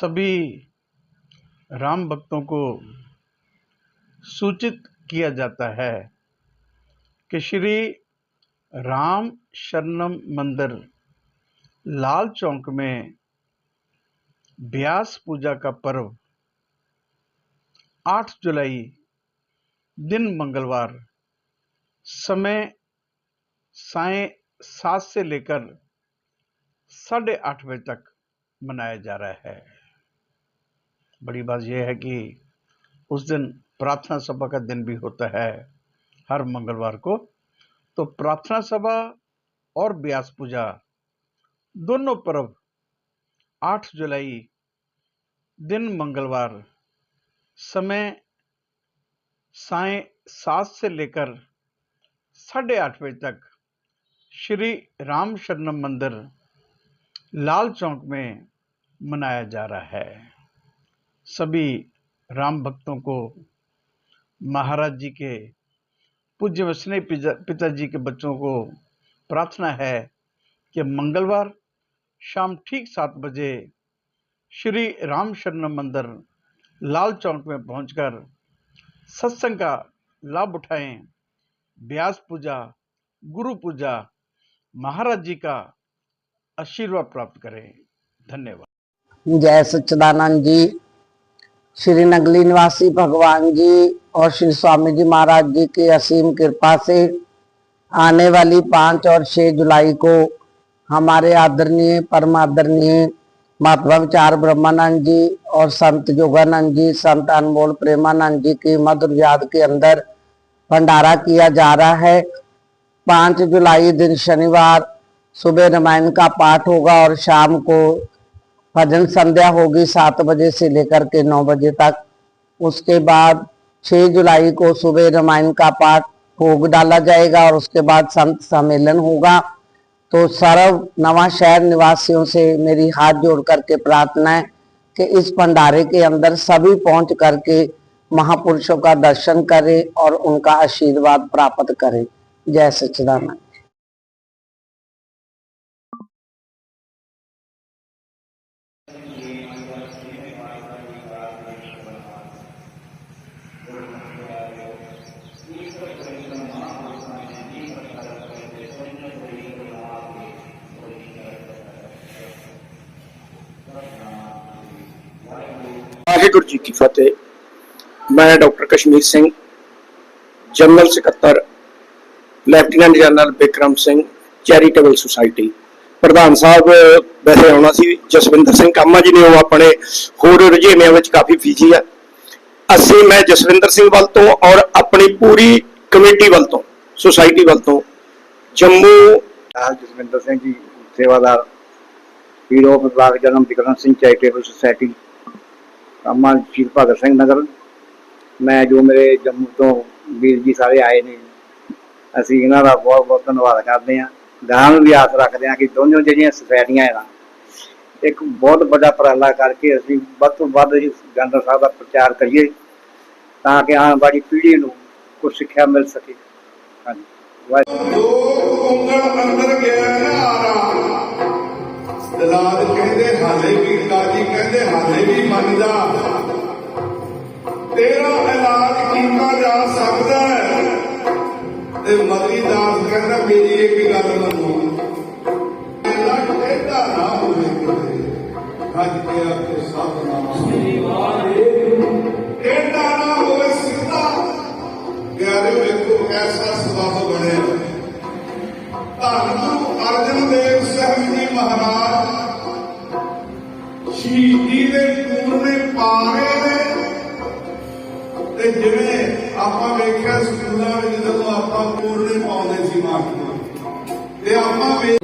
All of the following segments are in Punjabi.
सभी राम भक्तों को सूचित किया जाता है कि श्री राम शरणम मंदिर लाल चौक में ब्यास पूजा का पर्व 8 जुलाई दिन मंगलवार समय साय सात से लेकर साढ़े आठ बजे तक मनाया जा रहा है। बड़ी बात यह है कि उस दिन प्रार्थना सभा का दिन भी होता है हर मंगलवार को। तो प्रार्थना सभा और ब्यास पूजा दोनों पर्व 8 जुलाई दिन मंगलवार समय साय सात से लेकर साढ़े आठ बजे तक श्री राम शरणम मंदिर लाल चौक में मनाया जा रहा है। सभी राम भक्तों को महाराज जी के, पूज्य वसने पिताजी के बच्चों को प्रार्थना है कि मंगलवार शाम ठीक सात बजे श्री राम शरण मंदिर लाल चौक में पहुंचकर सत्संग का लाभ उठाएँ। ब्यास पूजा, गुरु पूजा, महाराज जी का आशीर्वाद प्राप्त करें। धन्यवाद। जय सच्चिदानंद जी। श्री नगली निवासी भगवान जी और श्री स्वामी जी महाराज जी की असीम कृपा से आने वाली पाँच और छह जुलाई को हमारे आदरणीय, परम आदरणीय महात्मा विचार ब्रह्मानंद जी और संत योगानंद जी, संत अनमोल प्रेमानंद जी की मधुर याद के अंदर भंडारा किया जा रहा है। पाँच जुलाई दिन शनिवार, सुबह रामायण का पाठ होगा और शाम को भजन संध्या होगी सात बजे से लेकर के नौ बजे तक। उसके बाद छह जुलाई को सुबह रामायण का पाठ भोग डाला जाएगा और उसके बाद संत सम्मेलन होगा। तो सर्व नवा शहर निवासियों से मेरी हाथ जोड़ करके प्रार्थना है कि इस भंडारे के अंदर सभी पहुँच करके महापुरुषों का दर्शन करें और उनका आशीर्वाद प्राप्त करें। जय सच्चिदानंद। ਵਾਹਿਗੁਰੂ ਜੀ ਕੀ ਫਤਿਹ। ਮੈਂ ਡਾਕਟਰ ਕਸ਼ਮੀਰ ਸਿੰਘ, ਜਨਰਲ ਸਕੱਤਰ, lieutenant general Bikram Singh, charitable society. ਪ੍ਰਧਾਨ ਸਾਹਿਬ, ਵੈਸੇ ਆਉਣਾ ਸੀ ਜਸਵਿੰਦਰ ਸਿੰਘ ਕਾਮਾ ਜੀ ਨੇ, ਉਹ ਆਪਣੇ ਹੋਰ ਰੁਝੇਵਿਆਂ ਵਿੱਚ ਕਾਫੀ ਫੀਜੀ ਆ। ਅਸੀਂ, ਮੈਂ ਜਸਵਿੰਦਰ ਸਿੰਘ ਵੱਲ ਤੋਂ ਔਰ ਆਪਣੀ ਪੂਰੀ ਕਮੇਟੀ ਵੱਲ ਤੋਂ, ਸੁਸਾਇਟੀ ਵੱਲ ਤੋਂ, ਜੰਮੂ ਜਸਵਿੰਦਰ ਸਿੰਘ ਜੀ ਸੇਵਾਦਾਰ ਹੀਰੋ ਵਿਭਾਗ ਜਨਮ ਬਿਕਰਮ ਸਿੰਘ, ਚੈਰੀਟੇਬਲ ਸੁਸਾਇਟੀ। ਕਾਮਾ ਸ਼ਹੀਦ ਭਗਤ ਸਿੰਘ ਨਗਰ। ਮੈਂ ਜੋ ਮੇਰੇ ਜੰਮੂ ਤੋਂ ਵੀਰ ਜੀ ਸਾਰੇ ਆਏ ਨੇ, ਅਸੀਂ ਇਹਨਾਂ ਦਾ ਬਹੁਤ ਬਹੁਤ ਧੰਨਵਾਦ ਕਰਦੇ ਹਾਂ। ਗਾਂ ਨੂੰ ਵੀ ਆਸ ਰੱਖਦੇ ਹਾਂ ਕਿ ਦੋਨੋਂ ਜਿਹੜੀਆਂ ਸੁਸਾਇਟੀਆਂ ਹੈ ਨਾ ਇੱਕ ਬਹੁਤ ਵੱਡਾ ਉਪਰਾਲਾ ਕਰਕੇ ਅਸੀਂ ਵੱਧ ਤੋਂ ਵੱਧ ਇਸ ਸਾਹਿਬ ਦਾ ਪ੍ਰਚਾਰ ਕਰੀਏ ਤਾਂ ਕਿ ਆਉਣ ਵਾਲੀ ਪੀੜ੍ਹੀ ਨੂੰ ਕੁਝ ਸਿੱਖਿਆ ਮਿਲ ਸਕੇ। ਹਾਂਜੀ। ਵਾਹਿਗੁਰੂ। ਅੰਦਰ ਗਿਆ ਨਾ ਆਰਾ ਦਲਾਲ ਕਹਿੰਦੇ ਹਾਲੇ ਵੀ ਕਾਜੀ ਕਹਿੰਦੇ ਹਾਲੇ ਵੀ ਮੰਨ ਜਾ ਤੇਰਾ ਇਲਾਜ ਕੀਤਾ ਜਾ ਸਕਦਾ ਹੈ। ਤੇ ਮਦਰੀ ਦਾਸ ਕਹਿੰਦਾ, ਮੇਰੀ ਇੱਕ ਗੱਲ ਮੰਨੋ। ਇਲਾਜ ਕਹਿੰਦਾ ਨਾ ਹੋਵੇ ਕਿਤੇ। ਹੱਜ ਕੇ ਸਭ ਨਾਮ। ਸ੍ਰੀ ਵਾਹਿਗੁਰੂ ਕਹਿੰਦਾ ਨਾ ਹੋਵੇ ਸਿੱਧਾ। ਪਿਆਰੇ ਵੇਖੋ, ਐਸਾ ਸਬਬ ਬਣਿਆ। ਧੰਨ ਗੁਰੂ ਅਰਜਨ ਦੇਵ ਸਾਹਿਬ ਜੀ ਮਹਾਰਾਜ। ਸ਼ਹੀਦੀ ਦੇ ਪੂਰਨੇ ਪਾਰੇ ਨੇ। ਤੇ ਜਿਵੇਂ ਆਪਾਂ ਵੇਖਿਆ ਸਕੂਲਾਂ ਵਿੱਚ ਜਦੋਂ ਆਪਾਂ ਪੂਰਨੇ ਪਾਉਂਦੇ ਸੀ ਮਾਸਟਰ ਤੇ ਆਪਾਂ ਵੇ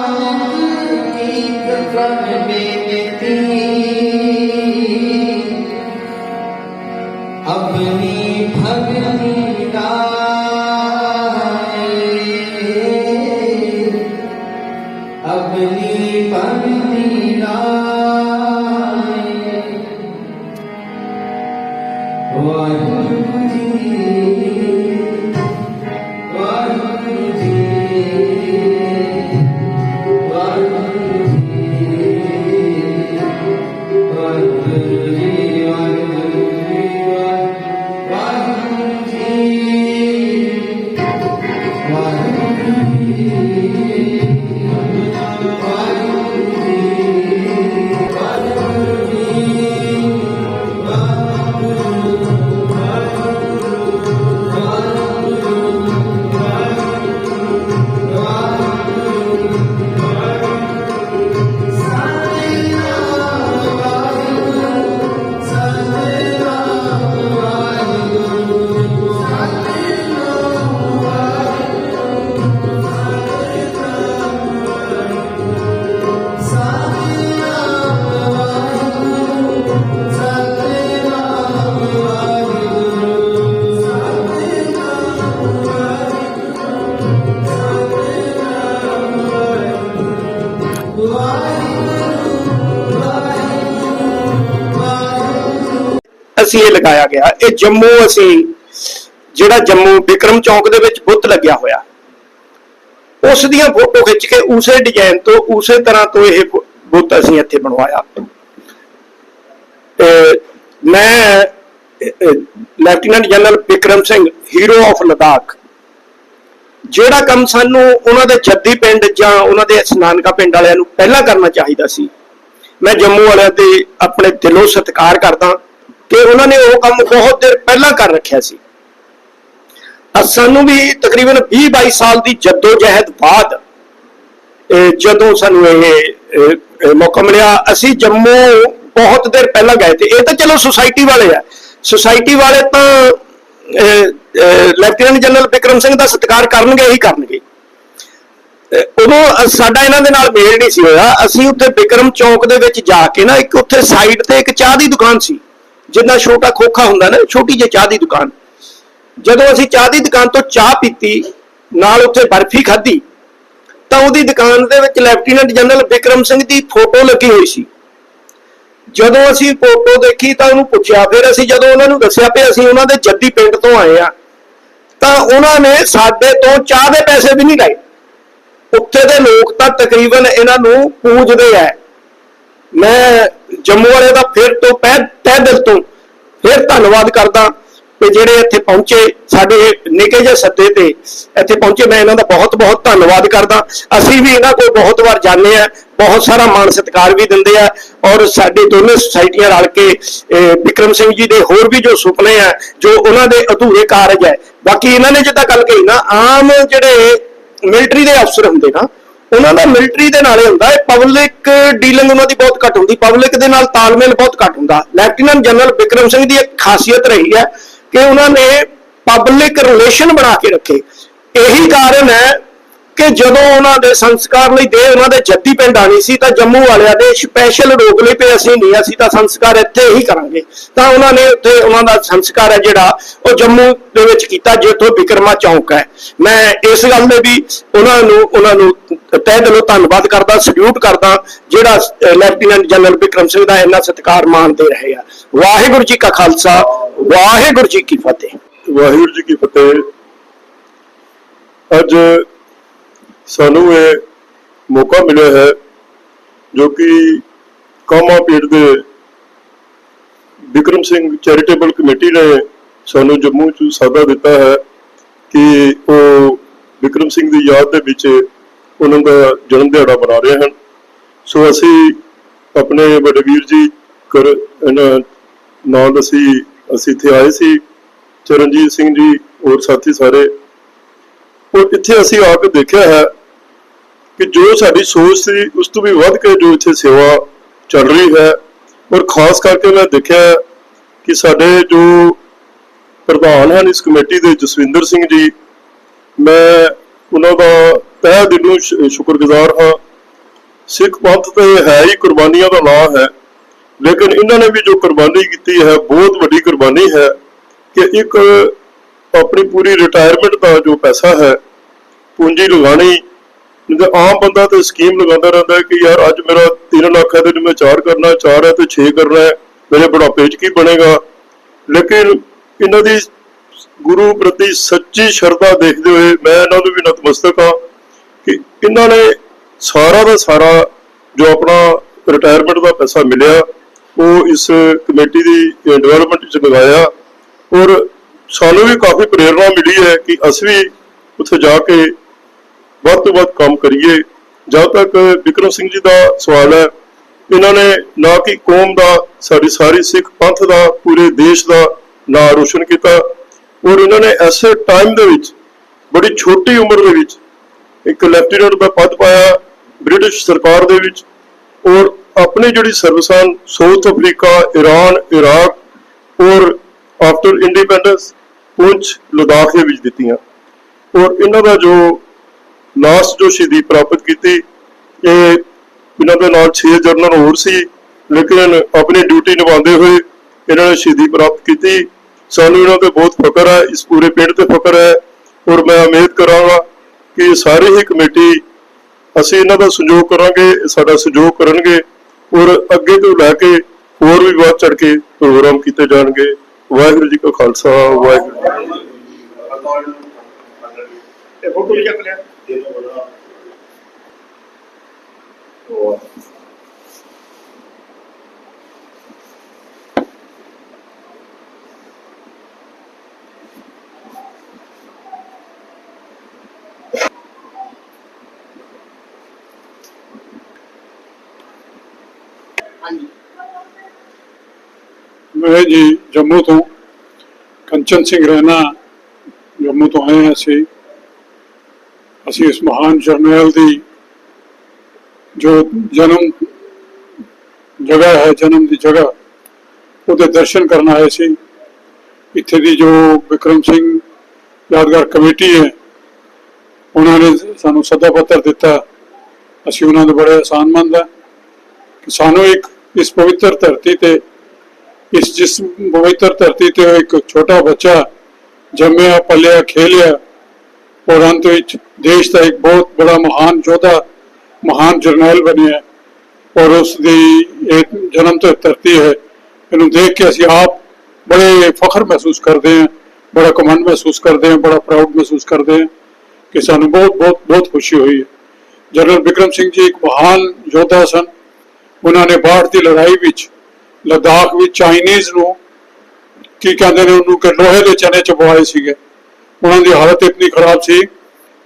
ਨਾਨਕ ਕੀ ਅਸੀਂ ਇਹ ਲਗਾਇਆ ਗਿਆ। ਇਹ ਜੰਮੂ ਅਸੀਂ, ਜਿਹੜਾ ਜੰਮੂ ਵਿਕਰਮ ਚੌਂਕ ਦੇ ਵਿੱਚ ਬੁੱਤ ਲੱਗਿਆ ਹੋਇਆ। ਉਸ ਦੀਆਂ ਫੋਟੋ ਖਿੱਚ ਕੇ ਉਸੇ ਡਿਜ਼ਾਈਨ ਤੋਂ, ਉਸੇ ਤਰ੍ਹਾਂ ਤੋਂ ਇਹ ਬੁੱਤ ਅਸੀਂ ਇੱਥੇ ਬਣਵਾਇਆ। ਮੈਂ lieutenant general Vikram Singh hero of Ladakh ਜਿਹੜਾ ਕੰਮ ਸਾਨੂੰ ਉਹਨਾਂ ਦੇ ਜੱਦੀ ਪਿੰਡ ਜਾਂ ਉਹਨਾਂ ਦੇ ਸਨਾਨਕਾ ਪਿੰਡ ਵਾਲਿਆਂ ਨੂੰ ਪਹਿਲਾਂ ਕਰਨਾ ਚਾਹੀਦਾ ਸੀ, ਮੈਂ ਜੰਮੂ ਵਾਲਿਆਂ ਤੇ ਆਪਣੇ ਦਿਲੋਂ ਸਤਿਕਾਰ ਕਰਦਾ। ਕਿ ਉਹਨਾਂ ਨੇ ਉਹ ਕੰਮ ਬਹੁਤ ਦੇਰ ਪਹਿਲਾਂ ਕਰ ਰੱਖਿਆ ਸੀ। ਸਾਨੂੰ ਵੀ ਤਕਰੀਬਨ 20 22 ਸਾਲ ਦੀ ਜੱਦੋ ਜਹਿਦ ਬਾਅਦ ਜਦੋਂ ਸਾਨੂੰ ਇਹ ਮੌਕਾ ਮਿਲਿਆ, ਅਸੀਂ ਜੰਮੂ ਬਹੁਤ ਦੇਰ ਪਹਿਲਾਂ ਗਏ ਤੇ ਇਹ ਤਾਂ ਚਲੋ ਸੁਸਾਇਟੀ ਵਾਲੇ ਆ। ਸੁਸਾਇਟੀ ਵਾਲੇ ਤਾਂ ਲੈਫਟੀਨੈਂਟ ਜਨਰਲ ਵਿਕਰਮ ਸਿੰਘ ਦਾ ਸਤਿਕਾਰ ਕਰਨਗੇ ਹੀ ਕਰਨਗੇ। ਉਦੋਂ ਸਾਡਾ ਇਹਨਾਂ ਦੇ ਨਾਲ ਮੇਲ ਨਹੀਂ ਸੀ ਹੋਇਆ। ਅਸੀਂ ਉੱਥੇ ਵਿਕਰਮ ਚੌਕ ਦੇ ਵਿੱਚ ਜਾ ਕੇ ਨਾ, ਇੱਕ ਉੱਥੇ ਸਾਈਡ ਤੇ ਇੱਕ ਚਾਹ ਦੀ ਦੁਕਾਨ ਸੀ। ਜਿੰਨਾ ਛੋਟਾ ਖੋਖਾ ਹੁੰਦਾ ਨਾ, ਛੋਟੀ ਜਿਹੀ ਚਾਹ ਦੀ ਦੁਕਾਨ। ਜਦੋਂ ਅਸੀਂ ਚਾਹ ਦੀ ਦੁਕਾਨ ਤੋਂ ਚਾਹ ਪੀਤੀ, ਨਾਲ ਉੱਥੇ ਬਰਫੀ ਖਾਧੀ, ਤਾਂ ਉਹਦੀ ਦੁਕਾਨ ਦੇ ਵਿੱਚ ਲੈਫਟੀਨੈਂਟ ਜਨਰਲ ਵਿਕਰਮ ਸਿੰਘ ਦੀ ਫੋਟੋ ਲੱਗੀ ਹੋਈ ਸੀ। ਜਦੋਂ ਅਸੀਂ ਫੋਟੋ ਦੇਖੀ ਤਾਂ ਉਹਨੂੰ ਪੁੱਛਿਆ, ਫਿਰ ਅਸੀਂ ਜਦੋਂ ਉਹਨਾਂ ਨੂੰ ਦੱਸਿਆ ਵੀ ਅਸੀਂ ਉਹਨਾਂ ਦੇ ਜੱਦੀ ਪਿੰਡ ਤੋਂ ਆਏ ਆ ਤਾਂ ਉਹਨਾਂ ਨੇ ਸਾਡੇ ਤੋਂ ਚਾਹ ਦੇ ਪੈਸੇ ਵੀ ਨਹੀਂ ਲਏ। ਉੱਥੇ ਦੇ ਲੋਕ ਤਾਂ ਤਕਰੀਬਨ ਇਹਨਾਂ ਨੂੰ ਪੂਜਦੇ ਆ। ਮੈਂ ਜੰਮੂ ਵਾਲੇ ਦਾ ਫਿਰ ਤੋਂ ਪਹਿ ਤਹਿ ਦਿਲ ਤੋਂ ਫਿਰ ਧੰਨਵਾਦ ਕਰਦਾ ਕਿ ਜਿਹੜੇ ਇੱਥੇ ਪਹੁੰਚੇ ਸਾਡੇ ਨਿੱਕੇ ਜਿਹੇ ਸੱਦੇ ਤੇ ਇੱਥੇ ਪਹੁੰਚੇ, ਮੈਂ ਇਹਨਾਂ ਦਾ ਬਹੁਤ ਬਹੁਤ ਧੰਨਵਾਦ ਕਰਦਾ। ਅਸੀਂ ਵੀ ਇਹਨਾਂ ਕੋਲ ਬਹੁਤ ਵਾਰ ਜਾਂਦੇ ਆ ਬਹੁਤ ਸਾਰਾ ਮਾਣ ਸਤਿਕਾਰ ਵੀ ਦਿੰਦੇ ਆ ਔਰ ਸਾਡੇ ਦੋਨੇ ਸੁਸਾਇਟੀਆਂ ਰਲ ਕੇ ਇਹ ਵਿਕਰਮ ਸਿੰਘ ਜੀ ਦੇ ਹੋਰ ਵੀ ਜੋ ਸੁਪਨੇ ਆ, ਜੋ ਉਹਨਾਂ ਦੇ ਅਧੂਰੇ ਕਾਰਜ ਹੈ। ਬਾਕੀ ਇਹਨਾਂ ਨੇ ਜਿੱਦਾਂ ਗੱਲ ਕਹੀ ਨਾ, ਆਮ ਜਿਹੜੇ ਮਿਲਟਰੀ ਦੇ ਅਫਸਰ ਹੁੰਦੇ ਨਾ ਉਹਨਾਂ ਦਾ ਮਿਲਟਰੀ ਦੇ ਨਾਲੇ ਹੁੰਦਾ ਹੈ। ਪਬਲਿਕ ਡੀਲਿੰਗ ਉਹਨਾਂ ਦੀ ਬਹੁਤ ਘੱਟ ਹੁੰਦੀ। ਪਬਲਿਕ ਦੇ ਨਾਲ ਤਾਲਮੇਲ ਬਹੁਤ ਘੱਟ ਹੁੰਦਾ। ਲੈਫਟੀਨੈਂਟ ਜਨਰਲ ਵਿਕਰਮ ਸਿੰਘ ਦੀ ਇੱਕ ਖਾਸੀਅਤ ਰਹੀ ਹੈ ਕਿ ਉਹਨਾਂ ਨੇ ਪਬਲਿਕ ਰਿਲੇਸ਼ਨ ਬਣਾ ਕੇ ਰੱਖੇ। ਇਹੀ ਕਾਰਨ ਹੈ ਕਿ ਜਦੋਂ ਉਹਨਾਂ ਦੇ ਸੰਸਕਾਰ ਲਈ ਦੇ ਉਹਨਾਂ ਦੇ ਜੱਦੀ ਪਿੰਡ ਆਣੀ ਸੀ, ਤਾਂ ਜੰਮੂ ਵਾਲਿਆਂ ਨੇ ਸਪੈਸ਼ਲ ਰੋਕ ਲਈ ਪਏ ਅਸੀਂ ਨਹੀਂ ਅਸੀਂ ਤਾਂ ਸੰਸਕਾਰ ਇੱਥੇ ਹੀ ਕਰਾਂਗੇ। ਤਾਂ ਉਹਨਾਂ ਨੇ ਉੱਥੇ ਉਹਨਾਂ ਦਾ ਸੰਸਕਾਰ ਹੈ ਜਿਹੜਾ, ਉਹ ਜੰਮੂ ਦੇ ਵਿੱਚ ਕੀਤਾ, ਜਿੱਥੋਂ ਵਿਕਰਮਾ ਚੌਂਕ ਹੈ। ਮੈਂ ਇਸ ਗੱਲ ਦੇ ਵੀ ਉਹਨਾਂ ਨੂੰ ਉਹਨਾਂ ਨੂੰ ਤਹਿ ਦਿਲੋਂ ਧੰਨਵਾਦ ਕਰਦਾ ਸਲੂਟ ਕਰਦਾ, ਜਿਹੜਾ ਲੈਫਟੀਨੈਂਟ ਜਨਰਲ ਬਿਕਰਮ ਸਿੰਘ ਦਾ ਇੰਨਾ ਸਤਿਕਾਰ ਮਾਣਦੇ ਰਹੇ ਆ। ਵਾਹਿਗੁਰੂ ਜੀ ਕਾ ਖਾਲਸਾ, ਵਾਹਿਗੁਰੂ ਜੀ ਕੀ ਫਤਿਹ। ਵਾਹਿਗੁਰੂ ਜੀ ਕੀ ਫਤਿਹ। ਅੱਜ ਸਾਨੂੰ ਇਹ ਮੌਕਾ ਮਿਲਿਆ ਹੈ ਜੋ ਕਿ ਕਾਮਾ ਪੀੜ ਦੇ ਵਿਕਰਮ ਸਿੰਘ ਚੈਰੀਟੇਬਲ ਕਮੇਟੀ ਨੇ ਸਾਨੂੰ ਜੰਮੂ ਚ ਸਾਦਾ ਦਿੱਤਾ ਹੈ ਕਿ ਉਹ ਵਿਕਰਮ ਸਿੰਘ ਦੀ ਯਾਦ ਦੇ ਵਿੱਚ ਉਹਨਾਂ ਦਾ ਜਨਮ ਦਿਹਾੜਾ ਮਨਾ ਰਹੇ ਹਨ। ਸੋ ਅਸੀਂ ਆਪਣੇ ਵੱਡੇ ਵੀਰ ਜੀ ਕਰ ਨਾਲ ਅਸੀਂ ਅਸੀਂ ਇੱਥੇ ਆਏ ਸੀ। ਚਰਨਜੀਤ ਸਿੰਘ ਜੀ, ਹੋਰ ਸਾਥੀ ਸਾਰੇ। ਉਹ ਇੱਥੇ ਅਸੀਂ ਆ ਕੇ ਦੇਖਿਆ ਹੈ ਕਿ ਜੋ ਸਾਡੀ ਸੋਚ ਸੀ, ਉਸ ਤੋਂ ਵੀ ਵੱਧ ਕੇ ਜੋ ਇੱਥੇ ਸੇਵਾ ਚੱਲ ਰਹੀ ਹੈ। ਔਰ ਖਾਸ ਕਰਕੇ ਮੈਂ ਦੇਖਿਆ ਕਿ ਸਾਡੇ ਜੋ ਪ੍ਰਧਾਨ ਹਨ ਇਸ ਕਮੇਟੀ ਦੇ, ਜਸਵਿੰਦਰ ਸਿੰਘ ਜੀ, ਮੈਂ ਉਹਨਾਂ ਦਾ ਤਹਿ ਦਿਲੋਂ ਸ਼ੁ- ਸ਼ੁਕਰਗੁਜ਼ਾਰ ਹਾਂ। ਸਿੱਖ ਪੰਥ ਤੇ ਹੈ ਹੀ ਕੁਰਬਾਨੀਆਂ ਦਾ ਨਾਂ ਹੈ। ਲੇਕਿਨ ਇਹਨਾਂ ਨੇ ਵੀ ਜੋ ਕੁਰਬਾਨੀ ਕੀਤੀ ਹੈ, ਬਹੁਤ ਵੱਡੀ ਕੁਰਬਾਨੀ ਹੈ ਕਿ ਇੱਕ ਆਪਣੀ ਪੂਰੀ ਰਿਟਾਇਰਮੈਂਟ ਦਾ ਜੋ ਪੈਸਾ ਹੈ, ਪੂੰਜੀ ਲਗਾਣੀ ਨਹੀਂ ਆਮ ਬੰਦਾ ਤੇ ਸਕੀਮ ਲਗਾਉਂਦਾ ਰਹਿੰਦਾ ਹੈ ਕਿ ਯਾਰ ਅੱਜ ਮੇਰਾ 3 ਲੱਖ ਹੈ ਤੇ ਮੈਂ 4 ਕਰਨਾ 4 ਹੈ ਤੇ 6 ਕਰਨਾ ਹੈ, ਮੇਰੇ ਬੁਢਾਪੇ 'ਚ ਕੀ ਬਣੇਗਾ? ਲੇਕਿਨ ਇਹਨਾਂ ਦੀ ਗੁਰੂ ਪ੍ਰਤੀ ਸੱਚੀ ਸ਼ਰਧਾ ਦੇਖਦੇ ਹੋਏ ਮੈਂ ਇਹਨਾਂ ਨੂੰ ਵੀ ਨਤਮਸਤਕ ਹਾਂ ਕਿ ਇਹਨਾਂ ਨੇ ਸਾਰਾ ਦਾ ਸਾਰਾ ਜੋ ਆਪਣਾ ਰਿਟਾਇਰਮੈਂਟ ਦਾ ਪੈਸਾ ਮਿਲਿਆ, ਉਹ ਇਸ ਕਮੇਟੀ ਦੀ ਡਿਵੈਲਪਮੈਂਟ ਵਿੱਚ ਲਗਾਇਆ ਔਰ ਸਾਨੂੰ ਵੀ ਕਾਫੀ ਪ੍ਰੇਰਣਾ ਮਿਲੀ ਹੈ ਕਿ ਅਸੀਂ ਵੀ ਉੱਥੇ ਜਾ ਕੇ ਵੱਧ ਤੋਂ ਵੱਧ ਕੰਮ ਕਰੀਏ। ਜਦ ਤੱਕ ਵਿਕਰਮ ਸਿੰਘ ਜੀ ਦਾ ਸਵਾਲ ਹੈ, ਇਹਨਾਂ ਨੇ ਨਾ ਕਿ ਕੌਮ ਦਾ, ਸਾਡੀ ਸਾਰੀ ਸਿੱਖ ਪੰਥ ਦਾ, ਪੂਰੇ ਦੇਸ਼ ਦਾ ਨਾਂ ਰੋਸ਼ਨ ਕੀਤਾ ਔਰ ਇਹਨਾਂ ਨੇ ਐਸੇ ਟਾਈਮ ਦੇ ਵਿੱਚ, ਬੜੀ ਛੋਟੀ ਉਮਰ ਦੇ ਵਿੱਚ, ਇੱਕ ਲੈਫਟੀਨੈਂਟ ਦਾ ਪਦ ਪਾਇਆ ਬ੍ਰਿਟਿਸ਼ ਸਰਕਾਰ ਦੇ ਵਿੱਚ ਔਰ ਆਪਣੀ ਜਿਹੜੀ ਸਰਵਿਸਾਂ ਸਾਊਥ ਅਫਰੀਕਾ ਈਰਾਨ ਇਰਾਕ ਔਰ ਆਫਟਰ ਇੰਡੀਪੈਂਡੈਂਸ ਪੁੰਛ ਲਦਾਖ ਦੇ ਵਿੱਚ ਦਿੱਤੀਆਂ। ਔਰ ਇਹਨਾਂ ਦਾ ਜੋ ਲਾਸਟ ਜੋ ਸ਼ਹੀਦੀ ਪ੍ਰਾਪਤ ਕੀਤੀ, ਇਹ ਇਹਨਾਂ ਦੇ ਨਾਲ 6 ਜਰਨਲ ਹੋਰ ਸੀ, ਲੇਕਿਨ ਆਪਣੀ ਡਿਊਟੀ ਨਿਭਾਉਂਦੇ ਹੋਏ ਇਹਨਾਂ ਨੇ ਸ਼ਹੀਦੀ ਪ੍ਰਾਪਤ ਕੀਤੀ। ਸਾਨੂੰ ਇਹਨਾਂ ਤੇ ਬਹੁਤ ਫਖਰ ਹੈ, ਇਸ ਪੂਰੇ ਪਿੰਡ ਤੇ ਫਖਰ ਹੈ ਔਰ ਮੈਂ ਉਮੀਦ ਕਰਾਂਗਾ ਕਿ ਸਾਰੀ ਹੀ ਕਮੇਟੀ ਅਸੀਂ ਇਹਨਾਂ ਦਾ ਸਹਿਯੋਗ ਕਰਾਂਗੇ, ਸਾਡਾ ਸਹਿਯੋਗ ਕਰਨਗੇ ਔਰ ਅੱਗੇ ਤੋਂ ਲੈ ਕੇ ਹੋਰ ਵੀ ਬਹੁਤ ਚੜ ਕੇ ਪ੍ਰੋਗਰਾਮ ਕੀਤੇ ਜਾਣਗੇ। ਵਾਹਿਗੁਰੂ ਜੀ ਕਾ ਖਾਲਸਾ, ਵਾਹਿਗੁਰੂ ਜੀ ਕੀ ਫੋਟੋ ਵੀ ਚੱਕ ਲਿਆ ਮੈਂ ਜੀ ਜੰਮੂ ਤੋਂ ਕੰਚਨ ਸਿੰਘ ਰਹਿਣਾ ਜੰਮੂ ਤੋਂ ਆਏ ਹਾਂ ਅਸੀਂ। ਅਸੀਂ ਇਸ ਮਹਾਨ ਜਰਨੈਲ ਦੀ ਜੋ ਜਨਮ ਜਗ੍ਹਾ ਹੈ, ਜਨਮ ਦੀ ਜਗ੍ਹਾ, ਉਹਦੇ ਦਰਸ਼ਨ ਕਰਨ ਆਏ ਸੀ। ਇੱਥੇ ਦੀ ਜੋ ਵਿਕਰਮ ਸਿੰਘ ਯਾਦਗਾਰ ਕਮੇਟੀ ਹੈ, ਉਹਨਾਂ ਨੇ ਸਾਨੂੰ ਸੱਦਾ ਪੱਤਰ ਦਿੱਤਾ। ਅਸੀਂ ਉਹਨਾਂ ਦੇ ਬੜੇ ਆਸਾਨਮੰਦ ਹਾਂ ਕਿ ਸਾਨੂੰ ਇੱਕ ਇਸ ਪਵਿੱਤਰ ਧਰਤੀ ਤੇ, ਇਸ ਜਿਸ ਪਵਿੱਤਰ ਧਰਤੀ ਤੇ ਇੱਕ ਛੋਟਾ ਬੱਚਾ ਜੰਮਿਆ, ਪਲਿਆ, ਖੇਲਿਆ, ਔਰ ਅੰਤ ਵਿੱਚ ਦੇਸ਼ ਦਾ ਇੱਕ ਬਹੁਤ ਬੜਾ ਮਹਾਨ ਯੋਧਾ, ਮਹਾਨ ਜਰਨੈਲ ਬਣਿਆ ਔਰ ਉਸ ਦੀ ਇਹ ਜਨਮ ਤੇ ਧਰਤੀ ਹੈ। ਇਹਨੂੰ ਦੇਖ ਕੇ ਅਸੀਂ ਆਪ ਬੜੇ ਫਖਰ ਮਹਿਸੂਸ ਕਰਦੇ ਹਾਂ, ਬੜਾ ਕਮੰਡ ਮਹਿਸੂਸ ਕਰਦੇ ਹਾਂ, ਬੜਾ ਪ੍ਰਾਊਡ ਮਹਿਸੂਸ ਕਰਦੇ ਹਾਂ ਕਿ ਸਾਨੂੰ ਬਹੁਤ ਬਹੁਤ ਬਹੁਤ ਖੁਸ਼ੀ ਹੋਈ ਹੈ। ਜਨਰਲ ਵਿਕਰਮ ਸਿੰਘ ਜੀ ਇੱਕ ਮਹਾਨ ਯੋਧਾ ਸਨ। ਉਹਨਾਂ ਨੇ ਬਾੜ ਦੀ ਲੜਾਈ ਵਿੱਚ, ਲਦਾਖ ਵਿੱਚ ਚਾਈਨੀਜ਼ ਨੂੰ ਕੀ ਕਹਿੰਦੇ ਨੇ, ਉਹਨੂੰ ਕਿ ਲੋਹੇ ਦੇ ਚਨੇ ਚਬਵਾਏ ਸੀਗੇ। ਉਹਨਾਂ ਦੀ ਹਾਲਤ ਇਤਨੀ ਖਰਾਬ ਸੀ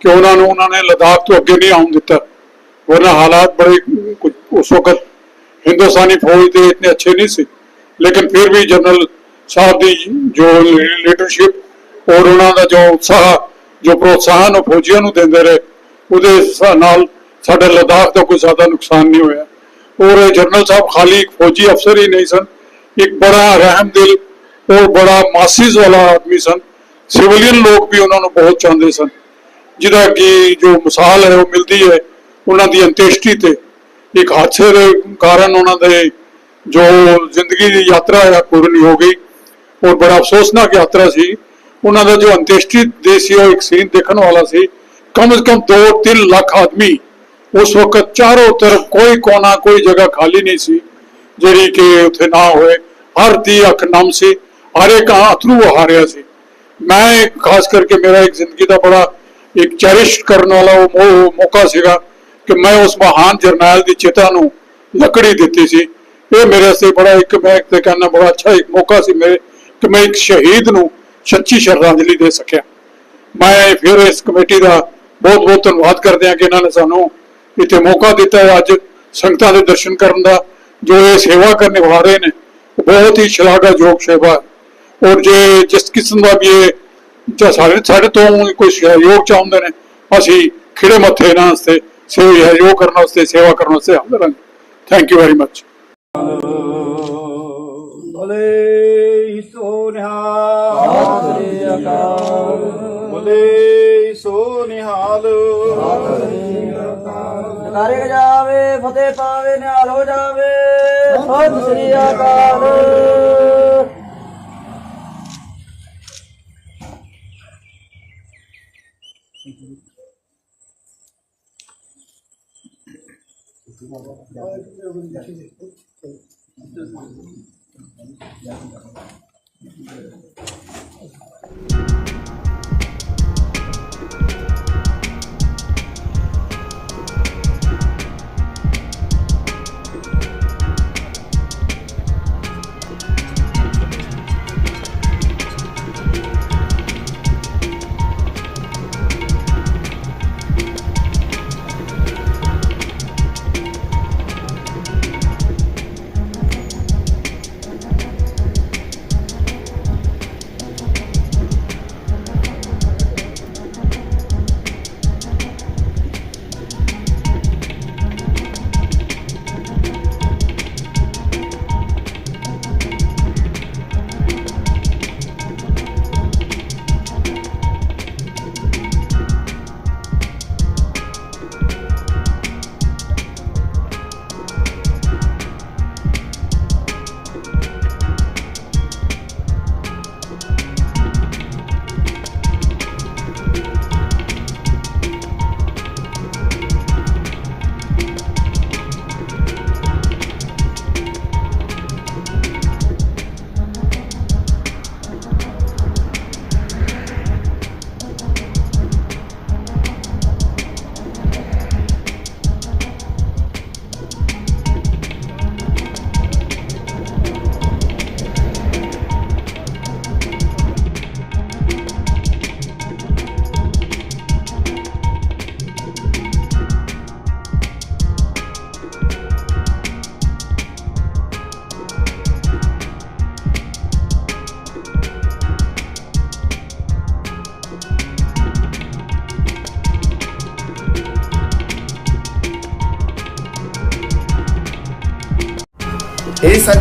ਕਿ ਉਹਨਾਂ ਨੂੰ ਉਹਨਾਂ ਨੇ ਲਦਾਖ ਤੋਂ ਅੱਗੇ ਨਹੀਂ ਆਉਣ ਦਿੱਤਾ। ਵਰਨਾ ਹਾਲਾਤ ਬੜੇ ਕੁਝ ਉਸ ਵਕਤ ਹਿੰਦੁਸਤਾਨੀ ਫੌਜ ਦੇ ਇਤਨੇ ਅੱਛੇ ਨਹੀਂ ਸੀ। ਲੇਕਿਨ ਫਿਰ ਵੀ ਜਨਰਲ ਸਾਹਿਬ ਦੀ ਜੋ ਲੀਡਰਸ਼ਿਪ ਔਰ ਉਹਨਾਂ ਦਾ ਜੋ ਉਤਸ਼ਾਹ, ਜੋ ਪ੍ਰੋਤਸਾਹਨ ਉਹ ਫੌਜੀਆਂ ਨੂੰ ਦਿੰਦੇ ਰਹੇ, ਉਹਦੇ ਨਾਲ ਸਾਡੇ ਲਦਾਖ ਦਾ ਕੋਈ ਜ਼ਿਆਦਾ ਨੁਕਸਾਨ ਨਹੀਂ ਹੋਇਆ। ਔਰ ਜਨਰਲ ਸਾਹਿਬ ਖਾਲੀ ਇੱਕ ਫੌਜੀ ਅਫਸਰ ਹੀ ਨਹੀਂ ਸਨ, ਇੱਕ ਬੜਾ ਰਹਿਮ ਦਿਲ ਔਰ ਬੜਾ ਮਾਸਿਸ ਵਾਲਾ ਆਦਮੀ ਸਨ। ਸਿਵਲੀਅਨ ਲੋਕ ਵੀ ਉਹਨਾਂ ਨੂੰ ਬਹੁਤ ਚਾਹੁੰਦੇ ਸਨ। ਜਿਹਦਾ ਕਿ ਜੋ ਮਿਸਾਲ ਹੈ, ਉਹ ਮਿਲਦੀ ਹੈ ਉਹਨਾਂ ਦੀ ਅੰਤੇਸ਼ਟੀ ਤੇ। ਇੱਕ ਹਾਦਸੇ ਦੇ ਕਾਰਨ ਉਹਨਾਂ ਦੇ ਜੋ ਜ਼ਿੰਦਗੀ ਦੀ ਯਾਤਰਾ ਹੈ ਪੂਰੀ ਹੋ ਗਈ। ਔਰ ਬੜਾ ਅਫਸੋਸਨਾਕ ਯਾਤਰਾ ਸੀ। ਉਹਨਾਂ ਦਾ ਜੋ ਅੰਤੇਸ਼ਟੀ ਦੇ ਸੀ, ਉਹ ਇੱਕ ਸੀਨ ਦੇਖਣ ਵਾਲਾ ਸੀ। ਕਮ ਸੇ ਕਮ 2-3 ਲੱਖ ਆਦਮੀ ਉਸ ਵਕਤ ਚਾਰੋਂ ਤਰਫ ਕੋਈ ਕੋਨਾ, ਕੋਈ ਜਗ੍ਹਾ ਖਾਲੀ ਨਹੀਂ ਸੀ, ਜਿਹੜੀ ਕਿ ਉੱਥੇ ਨਾ ਹੋਏ। ਹਰ ਦੀ ਅੱਖ ਨਮ ਸੀ। ਹਰ ਇੱਕ ਅਥਰੂ ਵਹਾ ਸੀ। ਮੈਂ ਖਾਸ ਕਰਕੇ ਮੇਰਾ ਇੱਕ ਜ਼ਿੰਦਗੀ ਦਾ ਬੜਾ ਇੱਕ ਚੈਰਿਸ਼ ਕਰਨ ਵਾਲਾ ਉਹ ਮੌਕਾ ਸੀਗਾ ਕਿ ਮੈਂ ਉਸ ਮਹਾਨ ਜਰਨੈਲ ਦੀ ਚਿਤਾ ਨੂੰ ਲੱਕੜੀ ਦਿੱਤੀ ਸੀ। ਇਹ ਮੇਰੇ ਵਾਸਤੇ ਬੜਾ ਇੱਕ ਮੈਂ ਤੇ ਕਹਿੰਦਾ ਬੜਾ ਅੱਛਾ ਇੱਕ ਮੌਕਾ ਸੀ ਮੇਰੇ ਕਿ ਮੈਂ ਇੱਕ ਸ਼ਹੀਦ ਨੂੰ ਸੱਚੀ ਸ਼ਰਧਾਂਜਲੀ ਦੇ ਸਕਿਆ। ਮੈਂ ਫਿਰ ਇਸ ਕਮੇਟੀ ਦਾ ਬਹੁਤ ਬਹੁਤ ਧੰਨਵਾਦ ਕਰਦੇ ਹਾਂ ਕਿ ਇਹਨਾਂ ਨੇ ਸਾਨੂੰ ਇੱਥੇ ਮੌਕਾ ਦਿੱਤਾ ਅੱਜ ਸੰਗਤਾਂ ਦੇ ਦਰਸ਼ਨ ਕਰਨ ਦਾ, ਜੋ ਇਹ ਸੇਵਾ ਕਰਨ ਨਿਭਾ ਰਹੇ ਨੇ, ਬਹੁਤ ਹੀ ਸ਼ਲਾਘਾਯੋਗ ਸੇਵਾ ਔਰ ਜੇ ਜਿਸ ਕਿਸਮ ਦਾ ਵੀ ਇਹ ਜਾਂ ਸਾਡੇ ਸਾਡੇ ਤੋਂ ਕੋਈ ਸਹਿਯੋਗ ਚਾਹੁੰਦੇ ਨੇ ਅਸੀਂ ਖਿੜੇ ਮੱਥੇ ਇਹਨਾਂ ਵਾਸਤੇ ਸਹਿਯੋਗ ਕਰਨ ਵਾਸਤੇ ਸੇਵਾ ਕਰਨ ਵਾਸਤੇ ਹਾਜ਼ਰ ਹਾਂ ਥੈਂਕ ਯੂ ਵੈਰੀ ਮਚ ਬੋਲੇ ਸੋ ਨਿਹਾਲ। ਬੋਲੇ ਸੋ ਨਿਹਾਲ। ਕਾਰੇ ਜਾਵੇ ਫਤਿਹ ਪਾਵੇ ਨਿਹਾਲ ਹੋ ਜਾਵੇ। ਸਤਿ ਸ੍ਰੀ ਅਕਾਲ। ਇਹ